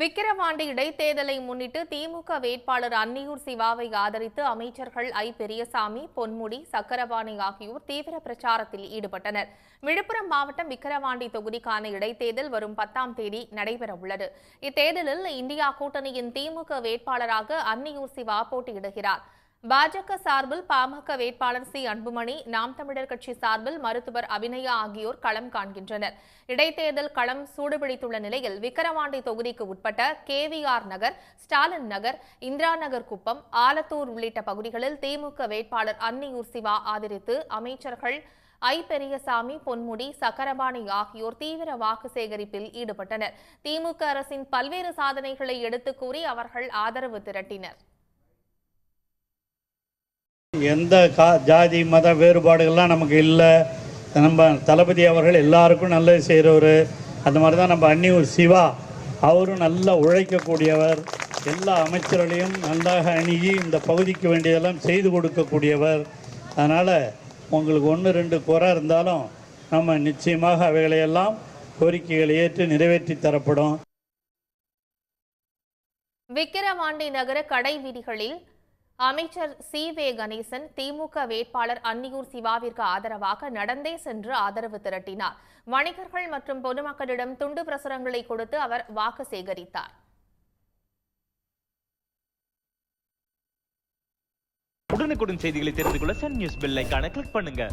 விக்கிரவாண்டி இடைத்தேர்தலை முன்னிட்டு திமுக வேட்பாளர் அன்னியூர் சிவாவை ஆதரித்து அமைச்சர்கள் ஐ. பெரியசாமி பொன்முடி சக்கரபாணி ஆகியோர் தீவிர பிரச்சாரத்தில் ஈடுபட்டனர். விழுப்புரம் மாவட்டம் விக்கிரவாண்டி தொகுதிக்கான இடைத்தேர்தல் வரும் பத்தாம் தேதி நடைபெறவுள்ளது. இத்தேர்தலில் இந்தியா கூட்டணியின் திமுக வேட்பாளராக அன்னியூர் சிவா போட்டியிடுகிறார். பாஜக சார்பில் பாமக வேட்பாளர் சி. அன்புமணி நாம் தமிழர் கட்சி சார்பில் மருத்துவர் அபிநயா ஆகியோர் களம் காண்கின்றனர். இடைத்தேர்தல் களம் சூடுபிடித்துள்ள நிலையில் விக்கிரவாண்டி தொகுதிக்கு உட்பட்ட கேவிஆர் நகர் ஸ்டாலின் நகர் இந்திரா நகர் குப்பம் ஆலத்தூர் உள்ளிட்ட பகுதிகளில் திமுக வேட்பாளர் அன்னியூர் சிவா ஆதரித்து அமைச்சர்கள் ஐ. பெரியசாமி பொன்முடி சக்கரபாணி ஆகியோர் தீவிர வாக்கு சேகரிப்பில் ஈடுபட்டனர். திமுக அரசின் பல்வேறு சாதனைகளை எடுத்துக் கூறி அவர்கள் ஆதரவு திரட்டினர். எந்த கா ஜாதி மத வேறுபாடுகள்லாம் நமக்கு இல்லை. நம்ம தளபதி அவர்கள் எல்லாருக்கும் நல்லது செய்கிறவர் அந்த மாதிரி தான் நம்ம அன்னியூர் சிவா. அவரும் நல்லா உழைக்கக்கூடியவர். எல்லா அமைச்சர்களையும் நன்றாக அணுகி இந்த பகுதிக்கு வேண்டியதெல்லாம் செய்து கொடுக்கக்கூடியவர். அதனால் உங்களுக்கு ஒன்று ரெண்டு குறை இருந்தாலும் நம்ம நிச்சயமாக அவைகளையெல்லாம் கோரிக்கைகளை ஏற்று நிறைவேற்றி தரப்படும். விக்கிரவாண்டி நகர கடை வீதிகளில் அமைச்சர் சி. வே. கணேசன் திமுக வேட்பாளர் அன்னியூர் சிவாவிற்கு ஆதரவாக நடந்தே சென்று ஆதரவு திரட்டினார். வணிகர்கள் மற்றும் பொதுமக்களிடம் துண்டு பிரசுரங்களை கொடுத்து அவர் வாக்கு சேகரித்தார். உடனுக்குடன் செய்திகளை தெரிந்து கொள்ள சன் நியூஸ் பெல் கிளிக் பண்ணுங்க.